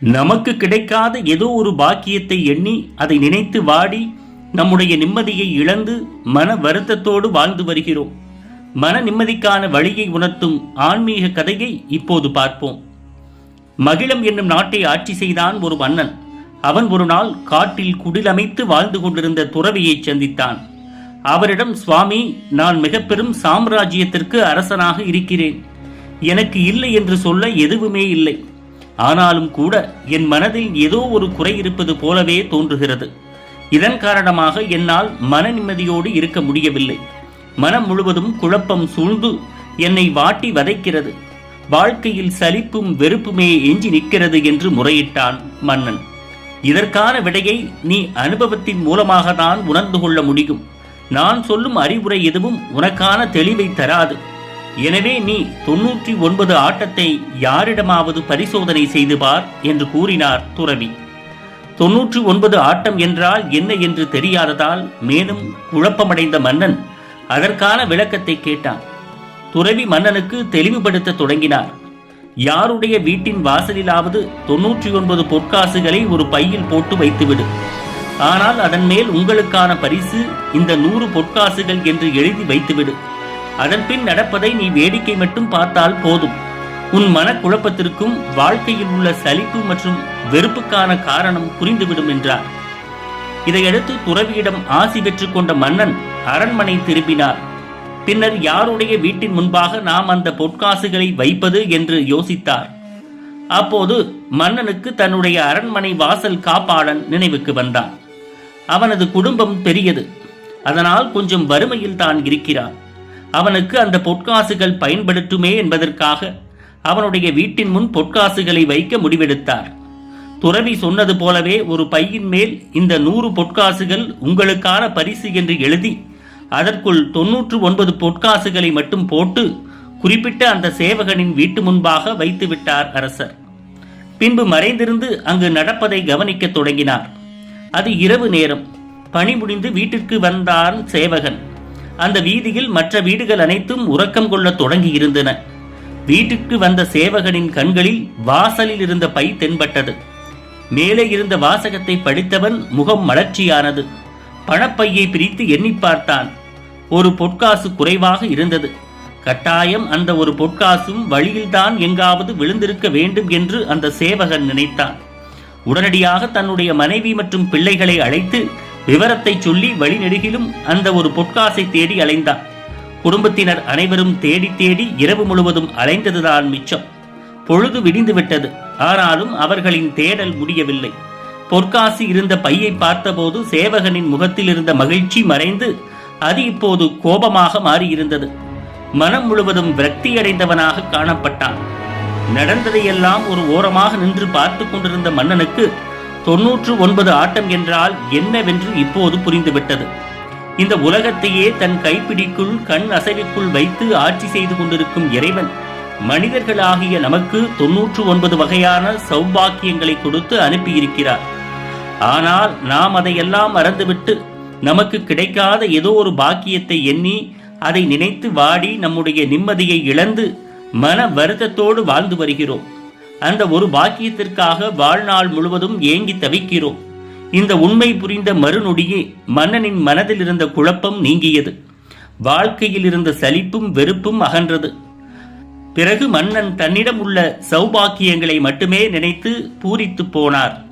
நமக்கு கிடைக்காத ஏதோ ஒரு பாக்கியத்தை எண்ணி அதை நினைத்து வாடி நம்முடைய நிம்மதியை இழந்து மன வருத்தத்தோடு வாழ்ந்து வருகிறோம். மன நிம்மதிக்கான வழியை உணர்த்தும் ஆன்மீக கதையை இப்போது பார்ப்போம். மகிழம் என்னும் நாட்டை ஆட்சி செய்தான் ஒரு மன்னன். அவன் ஒரு நாள் காட்டில் குடிலமைத்து வாழ்ந்து கொண்டிருந்த துறவியை சந்தித்தான். அவரிடம் சுவாமி நான் மிக பெரும் சாம்ராஜ்யத்திற்கு அரசனாக இருக்கிறேன். எனக்கு இல்லை என்று சொல்ல எதுவுமே இல்லை. ஆனாலும் கூட என் மனதில் ஏதோ ஒரு குறை இருப்பது போலவே தோன்றுகிறது. இதன் காரணமாக என்னால் மன நிம்மதியோடு இருக்க முடியவில்லை. மனம் முழுவதும் குழப்பம் சூழ்ந்து என்னை வாட்டி வதைக்கிறது. வாழ்க்கையில் சலிப்பும் வெறுப்புமே எஞ்சி நிற்கிறது என்று முறையிட்டான் மன்னன். இதற்கான விடையை நீ அனுபவத்தின் மூலமாக தான் உணர்ந்து கொள்ள முடியும். நான் சொல்லும் அறிவுரை எதுவும் உனக்கான தெளிவை தராது. எனவே நீ தொன்னூற்றி ஒன்பது ஆட்டத்தை யாரிடமாவது பரிசோதனை செய்து பார் என்று கூறினார் துறவி. தொன்னூற்றி ஒன்பது ஆட்டம் என்றால் என்ன என்று தெரியாததால் மேலும் குழப்பமடைந்த மன்னன் அதற்கான விளக்கத்தை கேட்டான். துறவி மன்னனுக்கு தெளிவுபடுத்த தொடங்கினார். யாருடைய வீட்டின் வாசலிலாவது தொன்னூற்றி ஒன்பது பொற்காசுகளை ஒரு பையில் போட்டு வைத்துவிடு. ஆனால் அதன் மேல் உங்களுக்கான பரிசு இந்த நூறு பொற்காசுகள் என்று எழுதி வைத்துவிடு. அதன் பின் நடப்பதை நீ வேடிக்கை மட்டும் பார்த்தால் போதும். உன் மனக்குழப்பத்திற்கும் வாழ்க்கையில் உள்ள சலிப்பு மற்றும் வெறுப்புக்கான காரணம் புரிந்துவிடும் என்றார். இதையடுத்து துறவியிடம் ஆசி பெற்றுக் கொண்ட மன்னன் அரண்மனை திரும்பினார். பின்னர் யாருடைய வீட்டின் முன்பாக நாம் அந்த பொற்காசுகளை வைப்பது என்று யோசித்தார். அப்போது மன்னனுக்கு தன்னுடைய அரண்மனை வாசல் காப்பாளன் நினைவுக்கு வந்தான். அவனது குடும்பம் பெரியது. அதனால் கொஞ்சம் வறுமையில் தான் இருக்கிறான். அவனுக்கு அந்த பொற்காசுகள் பயன்படுத்துமே என்பதற்காக அவனுடைய வீட்டின் முன் பொற்காசுகளை வைக்க முடிவெடுத்தார். துறவி சொன்னது போலவே ஒரு பையின் மேல் இந்த நூறு பொற்காசுகள் உங்களுக்கான பரிசு என்று எழுதி அதற்குள் தொன்னூற்று ஒன்பது பொற்காசுகளை மட்டும் போட்டு குறிப்பிட்ட அந்த சேவகனின் வீட்டு முன்பாக வைத்து விட்டார் அரசர். பின்பு மறைந்திருந்து அங்கு நடப்பதை கவனிக்கத் தொடங்கினார். அது இரவு நேரம். பணி முடிந்து வீட்டிற்கு வந்தான் சேவகன். அந்த வீதியில் மற்ற வீடுகள் அனைத்தும் உறக்கம் கொள்ள தொடங்கி இருந்தன வீட்டுக்கு வந்த சேவகனின் கண்களில் வாசலில் இருந்த பை தென்பட்டது. மேலே இருந்த வாசகத்தை படித்தவன் முகம் மலர்ச்சியானது. பணப்பையை பிரித்து எண்ணி பார்த்தான். ஒரு பொற்காசு குறைவாக இருந்தது. கட்டாயம் அந்த ஒரு பொற்காசும் வழியில்தான் எங்காவது விழுந்திருக்க வேண்டும் என்று அந்த சேவகன் நினைத்தான். உடனடியாக தன்னுடைய மனைவி மற்றும் பிள்ளைகளை அழைத்து விவரத்தை சொல்லி வழிநெடுகிலும் அந்த ஒரு பொற்காசை தேடி அலைந்தான் குடும்பத்தினர் அனைவரும் தேடி தேடி இரவு முழுவதும் அலைந்ததுதான் மிச்சம். பொழுது விடிந்து விட்டது. ஆனாலும் அவர்களின் தேடல் முடியவில்லை. பொற்காசு இருந்த பையை பார்த்தபோது சேவகனின் முகத்தில் இருந்த மகிழ்ச்சி மறைந்து அது இப்போது கோபமாக மாறியிருந்தது. மனம் முழுவதும் விரக்தியடைந்தவனாக காணப்பட்டான். நடந்ததையெல்லாம் ஒரு ஓரமாக நின்று பார்த்து கொண்டிருந்த மன்னனுக்கு தொன்னூற்று ஒன்பது ஆட்டம் என்றால் என்னவென்று இப்போது புரிந்துவிட்டது. இந்த உலகத்தையே தன் கைப்பிடிக்குள் கண் அசைவுக்குள் வைத்து ஆட்சி செய்து கொண்டிருக்கும் இறைவன் மனிதர்களாகிய நமக்கு தொன்னூற்று ஒன்பது வகையான சௌபாக்கியங்களை கொடுத்து அனுப்பியிருக்கிறார். ஆனால் நாம் அதையெல்லாம் மறந்துவிட்டு நமக்கு கிடைக்காத ஏதோ ஒரு பாக்கியத்தை எண்ணி அதை நினைத்து வாடி நம்முடைய நிம்மதியை இழந்து மன வருத்தத்தோடு வாழ்ந்து வருகிறோம். அந்த ஒரு பாக்கியத்திற்காக வாழ்நாள் முழுவதும் ஏங்கி தவிக்கிறோம். இந்த உண்மை புரிந்த மறுநொடியே மன்னனின் மனதில் இருந்த குழப்பம் நீங்கியது. வாழ்க்கையில் இருந்த சலிப்பும் வெறுப்பும் அகன்றது. பிறகு மன்னன் தன்னிடம் உள்ள சௌபாக்கியங்களை மட்டுமே நினைத்து பூரித்து போனார்.